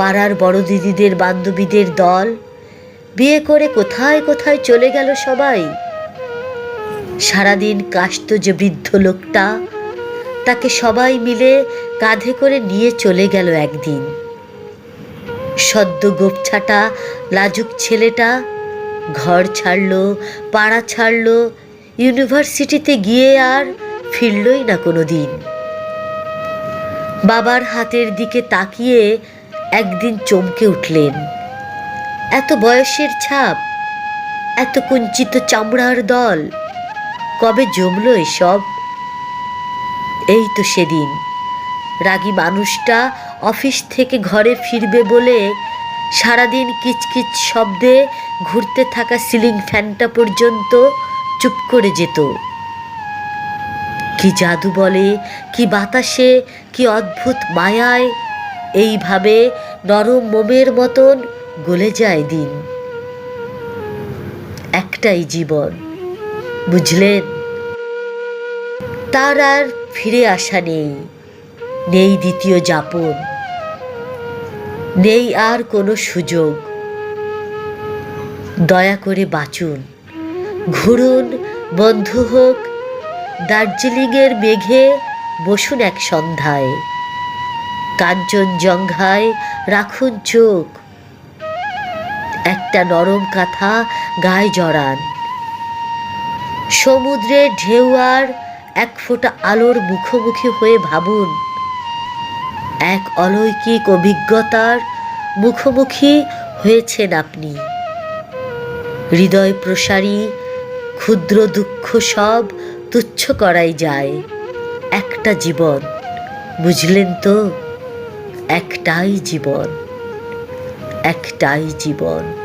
পাড়ার বড় দিদিদের বান্ধবীদের দল। বিয়ে করে কোথায় কোথায় চলে গেল সবাই। সারাদিন কাশত যে বৃদ্ধ লোকটা, তাকে সবাই মিলে কাঁধে করে নিয়ে চলে গেল একদিন। সদ্য গোপছাটা, লাজুক ছেলেটা, ঘর ছাড়লো, পাড়া ছাড়ল, ইউনিভার্সিটিতে গিয়ে আর ফিরলই না কোনো দিন বাবার হাতের দিকে তাকিয়ে একদিন চমকে উঠলেন। এত বয়সের ছাপ, এত কুঞ্চিত চামড়ার দল, কবে জমলো এসব? এই তো সেদিন, রাগী মানুষটা অফিস থেকে ঘরে ফিরবে বলে সারাদিন কিচকিচ শব্দে ঘুরতে থাকা সিলিং ফ্যানটা পর্যন্ত চুপ করে যেত। কি জাদু বলে, কি বাতাসে, কি অদ্ভুত মায়ায় এইভাবে নরম মোমের মতন গলে যায় দিন। একটাই জীবন, বুঝলেন? তার আর ফিরে আসা নেই নেই দ্বিতীয় যাপন, নেই আর কোনো সুযোগ। দয়া করে বাঁচুন, ঘুরুন, বন্ধু হোক, দার্জিলিংয়ের মেঘে বসুন এক সন্ধ্যায়। কাঞ্চনজঙ্ঘায় রাখুন চোখ। একটা নরম কাঁথা গায়ে জড়ান। সমুদ্রের ঢেউ আর এক ফোঁটা আলোর মুখোমুখি হয়ে ভাবুন। এক অলৌকিক অভিজ্ঞতার মুখোমুখি হয়েছেন আপনি। হৃদয় প্রসারী, ক্ষুদ্র দুঃখ সব তুচ্ছ করাই যায়। একটা জীবন, বুঝলেন তো? একটাই জীবন একটাই জীবন।